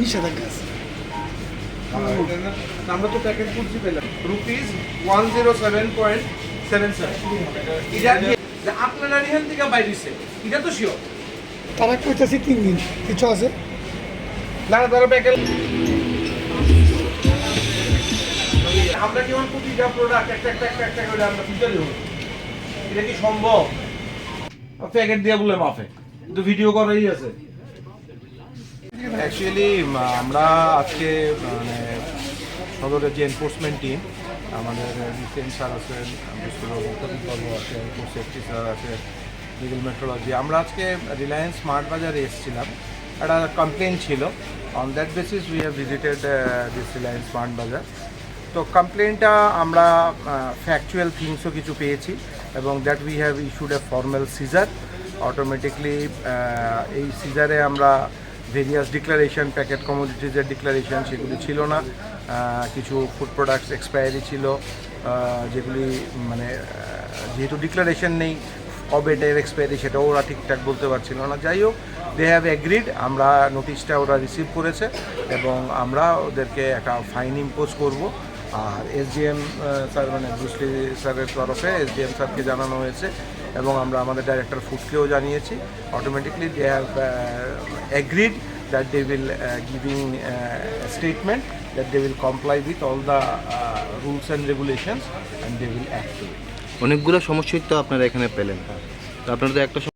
নিষেধাজ্ঞা আছে। আমরা তো প্যাকেট করছি পেলাম। Rupees one zero seven point seven seven এটা যে আপনারা এখান থেকে বাইরেছে এটা তো শিওর তারা কইতেছি তিন দিন কিছু আছে? না তারা প্যাকেট আমরা কি আমার প্রতিটা প্রোডাক্ট একটা একটা একটা একটা করে আমরা তুলতে দেবো এটা কি সম্ভব? প্যাকেট দিয়ে বলে মাফে। কিন্তু ভিডিও করাই আছে। অ্যাকচুয়ালি আমরা আজকে মানে সদরের যে এনফোর্সমেন্ট টিম আমাদের ডিসেন্ট স্যার আছেন মুক্তাদিক পর্ব আছে সেফটি স্যার আছে লিগেল মেট্রোলজি আমরা আজকে রিলায়েন্স স্মার্ট বাজারে এসেছিলাম। একটা কমপ্লেন ছিল। On that basis we have visited this Reliance smart Bazaar তো কমপ্লেনটা আমরা ফ্যাকচুয়াল থিংসও কিছু পেয়েছি, এবং that we have issued a formal seizure automatically এই সিজারে আমরা ভেরিয়াস ডিক্লারেশন প্যাকেট কমোডিটিজের ডিক্লারেশন সেগুলি ছিল না। কিছু ফুড প্রোডাক্টস এক্সপায়ারি ছিল যেগুলি মানে যেহেতু ডিক্লারেশন নেই, কবে এটার এক্সপায়ারি সেটাও ওরা ঠিকঠাক বলতে পারছিল না। যাই হোক দে হ্যাভ অ্যাগ্রিড আমরা নোটিশটা ওরা রিসিভ করেছে এবং আমরা ওদেরকে একটা ফাইন ইম্পোজ করব। আর এসডিএম স্যার মানে ব্রুসলি স্যারের তরফে এসডিএম স্যারকে জানানো হয়েছে এবং আমরা আমাদের ডাইরেক্টর ফুডকেও জানিয়েছি। Automatically they have agreed that they will giving statement that they will comply with all the rules and regulations and they will act to it অনেকগুলো সমস্যাই তো আপনারা এখানে পেলেন। তো আপনারা তো একটা